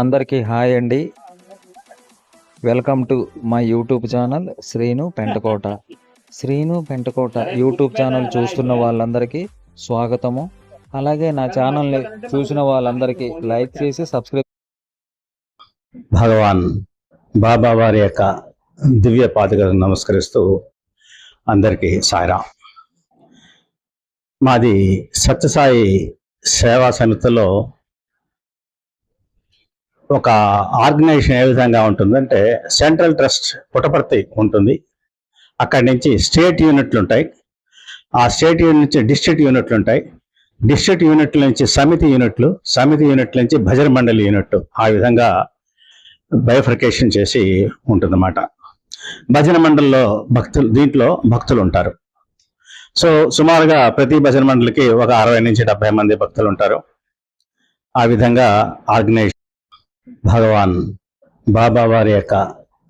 అందరికీ హాయ్ అండి. Welcome to my YouTube channel Srinu Pentakota. Srinu Pentakota YouTube channel చూస్తున్న వాళ్ళందరికీ స్వాగతము. అలాగే నా ఛానల్ని చూసిన వాళ్ళందరికీ లైక్ చేసి సబ్స్క్రైబ్ భగవాన్ బాబా వారి యొక్క దివ్య పాతికలను నమస్కరిస్తూ అందరికీ సాయిరా. మాది సత్యసాయి సేవా సమితిలో ఒక ఆర్గనైజేషన్ ఏ విధంగా ఉంటుందంటే సెంట్రల్ ట్రస్ట్ పుటపర్తి ఉంటుంది. అక్కడి నుంచి స్టేట్ యూనిట్లు ఉంటాయి. ఆ స్టేట్ యూనిట్ నుంచి డిస్ట్రిక్ట్ యూనిట్లు ఉంటాయి. డిస్ట్రిక్ట్ యూనిట్ల నుంచి సమితి యూనిట్లు సమితి యూనిట్ల నుంచి భజన మండలి యూనిట్ ఆ విధంగా బయోఫ్రికేషన్ చేసి ఉంటుందన్నమాట. భజన మండలిలో భక్తులు దీంట్లో భక్తులు ఉంటారు. సో సుమారుగా ప్రతి భజన మండలికి ఒక అరవై నుంచి డెబ్బై మంది భక్తులు ఉంటారు. ఆ విధంగా ఆర్గనైజ్ భగవాన్ బాబా వారి యొక్క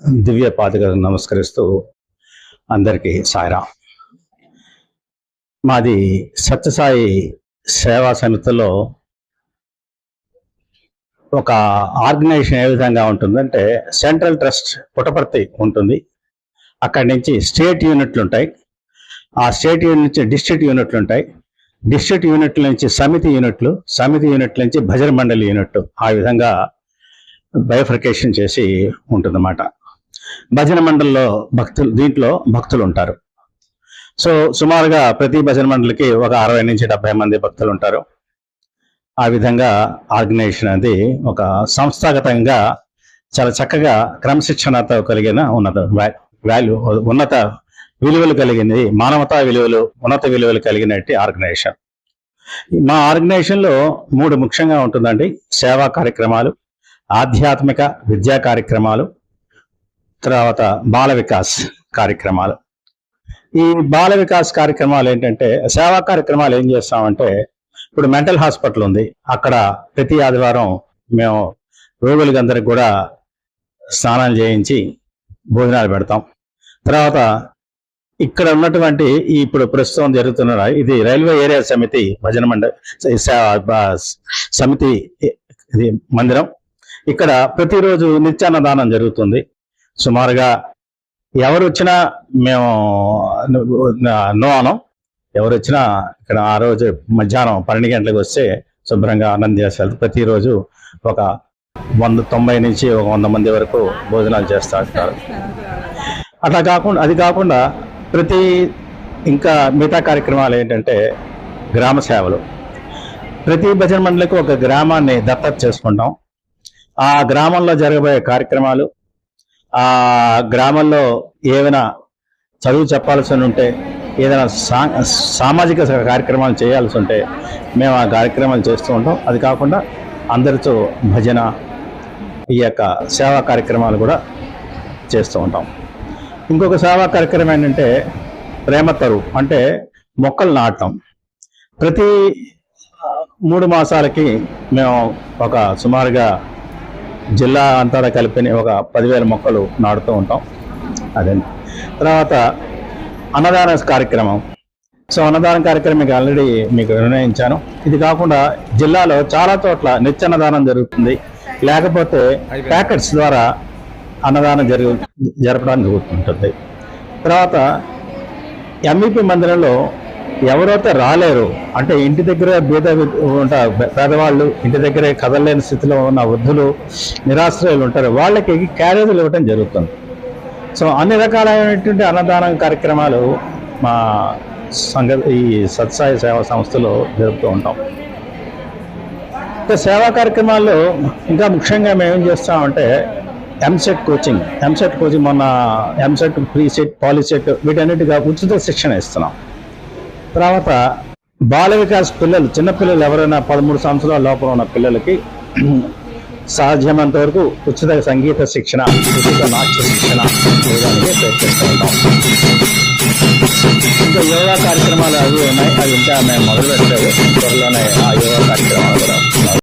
దివ్య పాదకులను నమస్కరిస్తూ అందరికీ సాయిరా. మాది సత్యసాయి సేవా సమితిలో ఒక ఆర్గనైజేషన్ ఏ విధంగా ఉంటుందంటే సెంట్రల్ ట్రస్ట్ పుటపర్తి ఉంటుంది. అక్కడి నుంచి స్టేట్ యూనిట్లు ఉంటాయి. ఆ స్టేట్ యూనిట్ నుంచి డిస్ట్రిక్ట్ యూనిట్లు ఉంటాయి. డిస్ట్రిక్ట్ యూనిట్ల నుంచి సమితి యూనిట్లు సమితి యూనిట్ల నుంచి భజన మండలి యూనిట్ ఆ విధంగా బయోఫ్రికేషన్ చేసి ఉంటుందన్నమాట. భజన మండలిలో భక్తులు దీంట్లో భక్తులు ఉంటారు. సో సుమారుగా ప్రతి భజన మండలికి ఒక అరవై నుంచి డెబ్బై మంది భక్తులు ఉంటారు. ఆ విధంగా ఆర్గనైజేషన్ అనేది ఒక సంస్థాగతంగా చాలా చక్కగా క్రమశిక్షణతో కలిగిన ఉన్నత వాల్యూ ఉన్నత విలువలు కలిగింది మానవతా విలువలు ఉన్నత విలువలు కలిగినట్టు ఆర్గనైజేషన్. మా ఆర్గనైజేషన్లో మూడు ముఖ్యంగా ఉంటుందండి సేవా కార్యక్రమాలు ఆధ్యాత్మిక విద్యా కార్యక్రమాలు తర్వాత బాల వికాస్ కార్యక్రమాలు. ఈ బాల వికాస్ కార్యక్రమాలు ఏంటంటే సేవా కార్యక్రమాలు ఏం చేస్తామంటే ఇప్పుడు మెంటల్ హాస్పిటల్ ఉంది. అక్కడ ప్రతి ఆదివారం మేము రోగులకందరికి కూడా స్నానాలు చేయించి భోజనాలు పెడతాం. తర్వాత ఇక్కడ ఉన్నటువంటి ఈ ఇప్పుడు ప్రస్తుతం జరుగుతున్న ఇది రైల్వే ఏరియా సమితి భజన మండలి సమితి ఇది మందిరం. ఇక్కడ ప్రతిరోజు నిత్యాన్నదానం జరుగుతుంది. సుమారుగా ఎవరు వచ్చినా మేము నో అనం. ఎవరు వచ్చినా ఇక్కడ ఆ రోజు మధ్యాహ్నం పన్నెండు గంటలకు వస్తే శుభ్రంగా ఆనందం చేస్తారు. ప్రతిరోజు ఒక వంద తొంభై నుంచి ఒక వంద మంది వరకు భోజనాలు చేస్తూ ఉంటారు. అట్లా కాకుండా అది కాకుండా ప్రతి ఇంకా మిగతా కార్యక్రమాలు ఏంటంటే గ్రామ సేవలు. ప్రతి భజన మండలికి ఒక గ్రామాన్ని దత్తత చేసుకుంటాం. ఆ గ్రామంలో జరగబోయే కార్యక్రమాలు ఆ గ్రామంలో ఏమైనా చదువు చెప్పాల్సి ఉంటే ఏదైనా సామాజిక కార్యక్రమాలు చేయాల్సి ఉంటే మేము ఆ కార్యక్రమాలు చేస్తూ ఉంటాం. అది కాకుండా అందరితో భజన ఈ యొక్క సేవా కార్యక్రమాలు కూడా చేస్తూ ఉంటాం. ఇంకొక సేవా కార్యక్రమం ఏంటంటే ప్రేమ తరువు అంటే మొక్కలు నాటడం. ప్రతి మూడు మాసాలకి మేము ఒక సుమారుగా జిల్లా అంతటా కలిపి ఒక పదివేల మొక్కలు నాటుతూ ఉంటాం. అదే. తర్వాత అన్నదాన కార్యక్రమం. సో అన్నదాన కార్యక్రమం మీకు ఆల్రెడీ మీకు నిర్ణయించాను. ఇది కాకుండా జిల్లాలో చాలా చోట్ల నిత్యన్నదానం జరుగుతుంది. లేకపోతే ప్యాకెట్స్ ద్వారా అన్నదానం జరుగు జరపడానికి జరుగుతుంటుంది. తర్వాత ఎంఈపి మందిరంలో ఎవరైతే రాలేరు అంటే ఇంటి దగ్గర బీద ఉంటారు పేదవాళ్ళు ఇంటి దగ్గరే కదలలేని స్థితిలో ఉన్న వృద్ధులు నిరాశ్రయులు ఉంటారు. వాళ్ళకి క్యారేజీలు ఇవ్వటం జరుగుతుంది. సో అన్ని రకాలైనటువంటి అన్నదానం కార్యక్రమాలు మా సంఘ ఈ సత్సాయి సేవా సంస్థలో జరుపుతూ ఉంటాం. సేవా కార్యక్రమాల్లో ఇంకా ముఖ్యంగా మేము ఏం చేస్తామంటే ఎంసెట్ కోచింగ్. ఎంసెట్ కోచింగ్ మొన్న ఎంసెట్ ప్రీ సెట్ పాలిసెట్ వీటన్నిటిగా ఉచిత శిక్షణ ఇస్తున్నాం. తర్వాత బాల వికాస్ పిల్లలు చిన్నపిల్లలు ఎవరైనా పదమూడు సంవత్సరాల లోపల ఉన్న పిల్లలకి సాధ్యమైనంత వరకు ఉచిత సంగీత శిక్షణ ఉచిత నాట్య శిక్షణ ఇవ్వడానికి ప్రయత్నిస్తూ ఉంటాం ఇంకా యోగా కార్యక్రమాలు అవి ఉన్నాయి. అవి ఇంకా మేము మొదలు పెట్టలేదు త్వరలోనే ఆ యోగా కార్యక్రమాలు కూడా